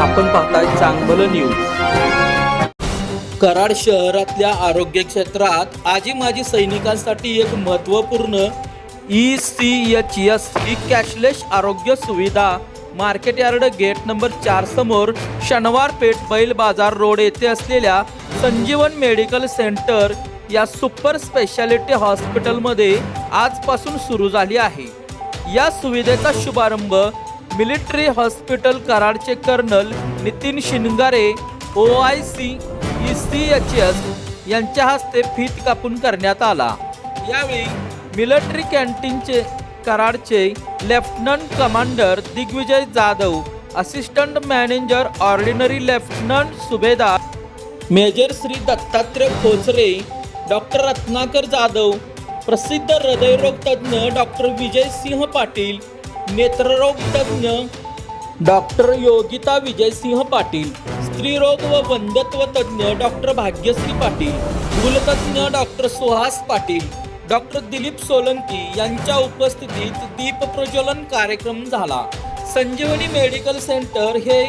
आपण पाहताय चांगलं न्यूज कराड शहरातल्या आरोग्य क्षेत्रात आजी माजी सैनिकांसाठी एक महत्त्वपूर्ण ई सी एच एस ही कॅशलेस आरोग्य सुविधा. मार्केट यार्ड गेट नंबर चार समोर शनिवार पेठ बैल बाजार रोड येथे असलेल्या संजीवन मेडिकल सेंटर या सुपर स्पेशालिटी हॉस्पिटलमध्ये आजपासून सुरू झाली आहे. या सुविधेचा शुभारंभ military hospital कराडचे colonel Nitin Shingare O I C E C H S यांच्या हस्ते फीत कापून करण्यात आला. यावेळी मिलिटरी कॅन्टीनचे कराडचे lieutenant commander Digvijay Jadhav assistant manager ordinary lieutenant Subedar major Shri Dattatray Khochare doctor Ratnakar Jadhav प्रसिद्ध हृदयरोग तज्ज्ञ डॉक्टर विजय सिंह पाटील नेत्ररोग तज्ज्ञ डॉक्टर योगिता विजयसिंह पाटील स्त्रीरोग व वंध्यत्व तज्ज्ञ डॉक्टर भाग्यश्री पाटील भूलतज्ज्ञ डॉक्टर सुहास पाटील डॉक्टर दिलीप सोलंकी यांच्या उपस्थितीत दीप प्रज्वलन कार्यक्रम झाला. संजीवनी मेडिकल सेंटर हे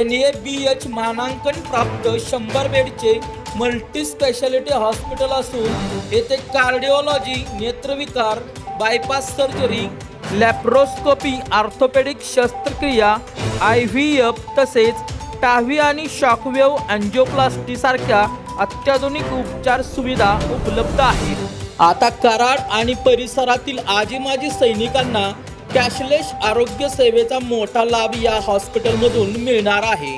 एन ए बी एच मानांकन प्राप्त शंभर बेडचे मल्टी स्पेशालिटी हॉस्पिटल असून येथे कार्डिओलॉजी नेत्रविकार बायपास सर्जरी लॅप्रोस्कोपी आर्थोपेडिक शस्त्रक्रिया आय व्ही एफ तसेच टाव्ही आणि शॉकवेव अँजिओप्लास्टीसारख्या अत्याधुनिक उपचार सुविधा उपलब्ध आहेत. आता कराड आणि परिसरातील आजी माजी सैनिकांना कॅशलेस आरोग्य सेवेचा मोठा लाभ या हॉस्पिटलमधून मिळणार आहे.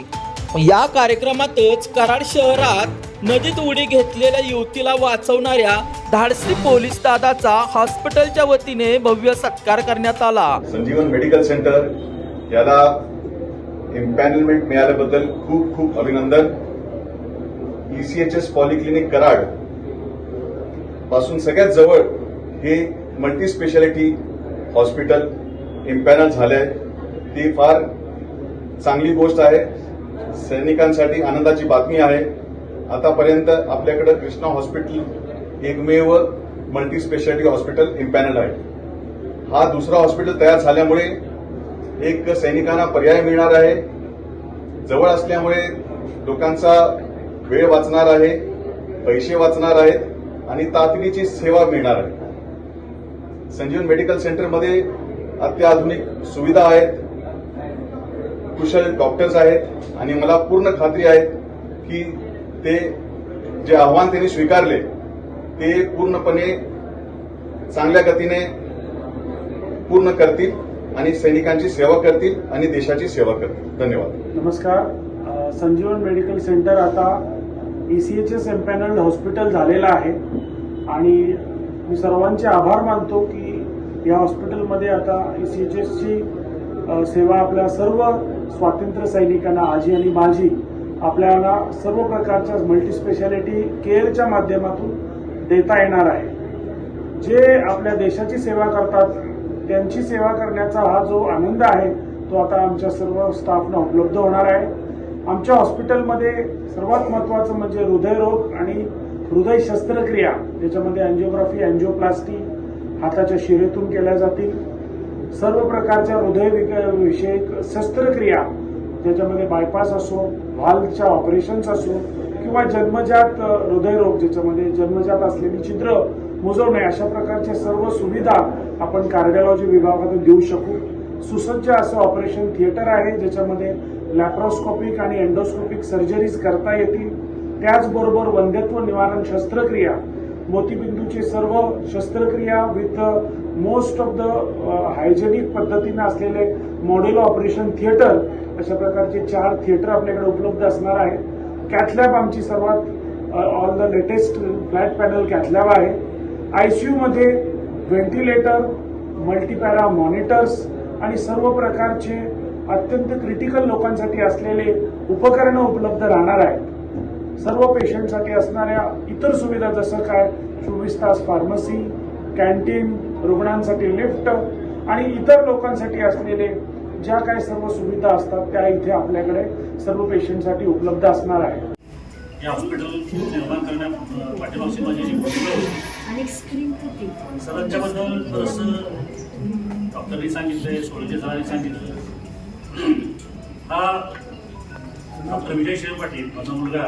या कार्यक्रमातच कराड शहरात नदीत उडी घेतलेल्या युवतीला वाचवणाऱ्या धाडसी पोलीस दादाचा हॉस्पिटलच्या वतीने भव्य सत्कार करण्यात आला. संजीवन मेडिकल सेंटर याला एम्पॅनलमेंट मिळाल्याबद्दल खूप खूप अभिनंदन. ईसीएचएस पॉलिक्लिनिक कराडपासून सगळ्यात जवळ हे मल्टी स्पेशालिटी हॉस्पिटल एम्पॅनल झालंय. ती फार चांगली गोष्ट आहे. सैनिकांसाठी आनंदाची बातमी आहे. आतापर्यंत आपल्याकडे कृष्णा हॉस्पिटल एकमेव मल्टी स्पेशालिटी हॉस्पिटल इम्पॅनल आहे. हा दुसरा हॉस्पिटल तयार झाल्यामुळे एक सैनिकांना पर्याय मिळणार आहे. जवळ असल्यामुळे लोकांचा वेळ वाचणार आहे पैसे वाचणार आहेत आणि तातडीची सेवा मिळणार आहे. संजीवन मेडिकल सेंटरमध्ये अत्याधुनिक सुविधा आहेत. कुशल डॉक्टर्स आहेत आणि मला पूर्ण खात्री आहे की ते जे आव्हान त्यांनी स्वीकारले ते पूर्णपणे चांगल्या गतीने पूर्ण करतील आणि सैनिकांची सेवा करतील आणि देशाची सेवा करतील. धन्यवाद. नमस्कार. संजीवन मेडिकल सेंटर आता E E C H S empanelled hospital झालेलं आहे आणि मी सर्वांचे आभार मानतो की या हॉस्पिटलमध्ये आता E ईसीएचएसची सेवा आपल्या सर्व स्वातंत्र्य सैनिकांना आजी आणि माझी आपल्याला सर्व प्रकारच्या मल्टी स्पेशालिटी केअरच्या माध्यमातून देता येणार आहे. जे आपल्या देशाची सेवा करतात त्यांची सेवा करण्याचा हा जो आनंद आहे तो आता आमच्या सर्व स्टाफना उपलब्ध होणार आहे. आमच्या हॉस्पिटलमध्ये सर्वात महत्वाचं म्हणजे हृदयरोग आणि हृदय शस्त्रक्रिया ज्याच्यामध्ये अँजिओग्राफी अँजिओप्लास्टी हाताच्या शिरेतून केल्या जातील. सर्व प्रकारच्या हृदय विक- विषयक शस्त्रक्रिया ज्याच्यामध्ये बायपास असो व्हालच्या ऑपरेशन्स असो किंवा जन्मजात हृदयरोग ज्याच्यामध्ये जन्मजात असलेली छिद्र मोजवणे अशा प्रकारच्या सर्व सुविधा आपण कार्डिओलॉजी विभागातून देऊ शकू. सुसज्ज असं ऑपरेशन थिएटर आहे ज्याच्यामध्ये लॅप्रोस्कोपिक आणि एन्डोस्कोपिक सर्जरीज करता येतील. त्याचबरोबर वंध्यत्व निवारण शस्त्रक्रिया मोतीबिंदूची सर्व शस्त्रक्रिया with most of the hygienic पद्धतीने असलेले मॉडेल ऑपरेशन थिएटर अशा प्रकारचे चार थिएटर आपल्याकडे उपलब्ध असणार आहे कॅथलॅब आमची सर्वात all the latest flat panel cath lab आहे. आयसीयूमध्ये व्हेंटिलेटर मल्टीपॅरा मॉनिटर्स आणि सर्व प्रकारचे अत्यंत क्रिटिकल लोकांसाठी असलेले उपकरणं उपलब्ध राहणार आहेत. सर्व पेशंटसाठी असणाऱ्या इतर सुविधा जसं काय चोवीस तास फार्मसी कॅन्टीन रुग्णांसाठी लिफ्ट आणि इतर लोकांसाठी असलेले ज्या काही सर्व सुविधा असतात त्या इथे आपल्याकडे सर्व पेशंटसाठी उपलब्ध असणार आहे हे हॉस्पिटल निर्माण करण्या पाठीमागची माझी जी भूमिका होती आणि स्क्रीन किती सर त्याच्याबद्दल बरंचसं डॉक्टरनी सांगितलंय सोळीचे सरांनी सांगितलं. हा डॉक्टर विजय शिव पाटील माझा मुलगा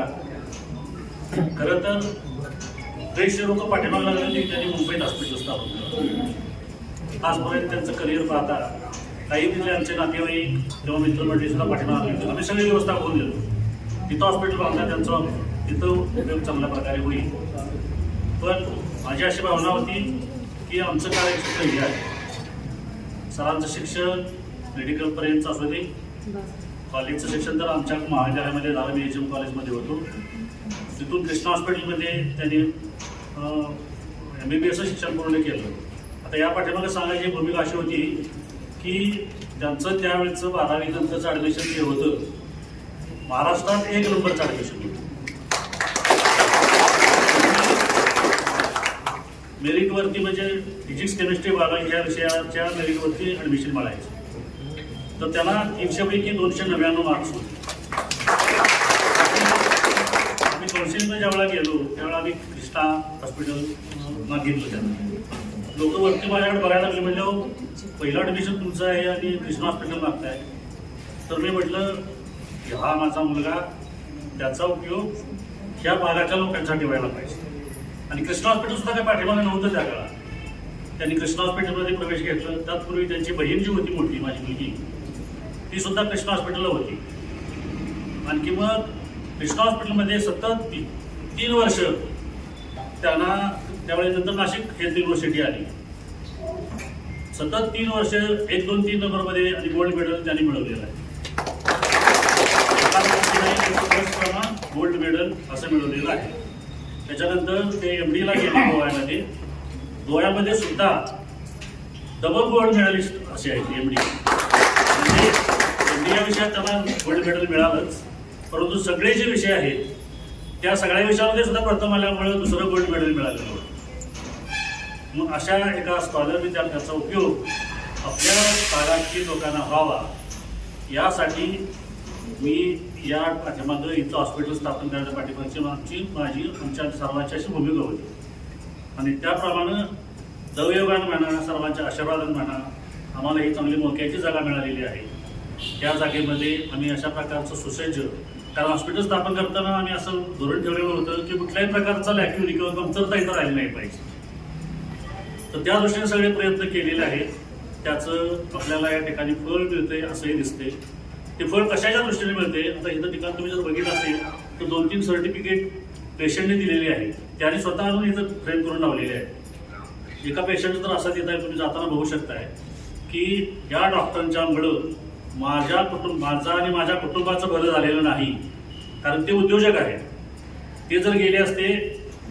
खरं तर बरेचसे लोक पाठीमागला लागले की त्यांनी मुंबईत हॉस्पिटल स्थापन केलं. आजपर्यंत त्यांचं करिअर पाहता काही तिथले आमचे नातेवाईक किंवा मित्रमंडळी सुद्धा पाठीमागे लागले. आम्ही सगळी व्यवस्था करून देतो तिथं हॉस्पिटल बांधलं त्यांचं. तिथं उपयोग चांगल्या प्रकारे होईल. पण माझी अशी भावना होती की आमचं कार्यक्षेत्र हे आहे सरांचं शिक्षण मेडिकलपर्यंत असू दे. कॉलेजचं शिक्षण तर आमच्या महाविद्यालयामध्ये झालं. मी एच एम कॉलेजमध्ये होतो. तिथून कृष्णा हॉस्पिटलमध्ये त्यांनी एम बी बी एसचं शिक्षण पूर्ण केलं. आता या पाठीमागे सांगायची भूमिका अशी होती की ज्यांचं त्यावेळेचं बारावी नंतरचं ॲडमिशन जे होतं महाराष्ट्रात एक नंबरचं ॲडमिशन होतं. मेरिटवरती म्हणजे फिजिक्स केमिस्ट्री बारावी ह्या विषयाच्या मेरिटवरती ॲडमिशन मिळायचं. तर त्याला तीनशेपैकी दोनशे नव्याण्णव मार्क्स होते. आम्ही दोनशे ज्यावेळेला गेलो त्यावेळेला आम्ही प्रतिष्ठा हॉस्पिटल घेतलं त्यांना लोक वरती माझ्याकडे बघायला लागले म्हणजे पहिलं ॲडमिशन तुमचं आहे आणि कृष्णा हॉस्पिटल मागताय. तर मी म्हटलं की हा माझा मुलगा त्याचा उपयोग ह्या भागाच्या लोकांसाठी व्हायला पाहिजे. आणि कृष्णा हॉस्पिटल सुद्धा काही पाठीमागे नव्हतं त्या काळात. त्यांनी कृष्णा हॉस्पिटलमध्ये प्रवेश घेतला. तत्पूर्वी त्यांची बहीण जी होती मोठी माझी मुलगी ती सुद्धा कृष्णा हॉस्पिटलला होती. आणखी मग कृष्णा हॉस्पिटलमध्ये सतत तीन वर्ष त्यांना त्यावेळेस नंतर नाशिक हेल्थ युनिव्हर्सिटी आली. सतत तीन वर्ष एक दोन तीन नंबरमध्ये आणि गोल्ड मेडल त्यांनी मिळवलेलं आहे. गोल्ड मेडल असं मिळवलेलं आहे. त्याच्यानंतर ते एम डीला गेले गोव्यामध्ये. गोव्यामध्ये सुद्धा डबल गोल्ड मेडलिस्ट असे आहेत एम डी म्हणजे एम डी या विषयात त्यांना गोल्ड मेडल मिळालंच. परंतु सगळे जे विषय आहेत त्या सगळ्या विषयामध्ये सुद्धा प्रथम आल्यामुळे दुसरं गोल्ड मेडल मिळालं होतं मग अशा एका स्कॉलरने त्या त्याचा उपयोग आपल्या भागातील लोकांना व्हावा यासाठी मी या पाठीमागं इथं हॉस्पिटल स्थापन करण्याच्या पाठीमागची आमची माझी आमच्या सर्वांची अशी भूमिका होती. आणि त्याप्रमाणे दवयोगान म्हणा सर्वांच्या आशीर्वादान म्हणा आम्हाला ही चांगली मोक्याची जागा मिळालेली आहे. त्या जागेमध्ये आम्ही अशा प्रकारचं सुसज्ज कारण हॉस्पिटल स्थापन करताना आम्ही असं धोरण ठेवलेलं होतं की कुठल्याही प्रकारचा लॅक्युरी किंवा कमतरता इथं राहिली नाही पाहिजे. तर त्या दृष्टीने सगळे प्रयत्न केलेले आहेत. त्याचं आपल्याला या ठिकाणी फळ मिळते असंही दिसते ते फळ कशाच्या दृष्टीने मिळते आता इथं ठिकाण तुम्ही जर बघितलं असेल तर दोन तीन सर्टिफिकेट पेशंटने दिलेली आहेत. त्याने स्वतः आणून इथं फ्रेम करून लावलेले आहेत. एका पेशंटचं तर असं येत आहे तुम्ही जाताना बघू शकताय की या डॉक्टरांच्यामुळं माझ्या कुटुंब माझा आणि माझ्या कुटुंबाचं भलं झालेलं नाही. कारण ते उद्योजक आहेत. ते जर गेले असते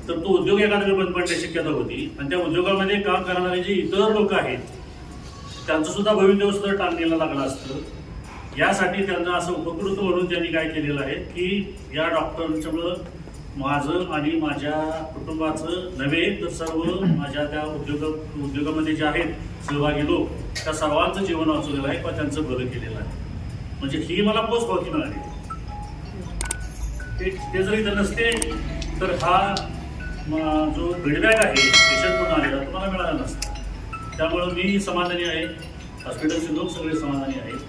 तर तो उद्योग एखाद्या बंद पडण्याची शक्यता होती. आणि त्या उद्योगामध्ये काम करणारे जे इतर लोक आहेत त्यांचं सुद्धा भवितव्य सुद्धा लागलं असतं. यासाठी त्यांना असं उपकृत म्हणून त्यांनी काय केलेलं आहे की या डॉक्टरांच्यामुळं माझं आणि माझ्या कुटुंबाचं नव्हे तर सर्व माझ्या त्या उद्योग उद्योगामध्ये जे आहेत सहभागी लोक त्या सर्वांचं जीवन वाचवलेलं आहे किंवा त्यांचं बरं केलेलं आहे. म्हणजे ही मला पोच पावती मिळाली. ते जर इथं नसते तर हा जो फीडबॅक आहे पेशंट म्हणून आलेला तो मला मिळाला नसता. त्यामुळं मी समाधानी आहे. हॉस्पिटलचे लोक सगळे समाधानी आहेत.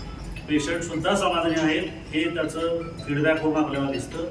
पेशंट सुद्धा समाधानी आहेत. हे त्याचं फीडबॅक होऊन आपल्याला दिसतं.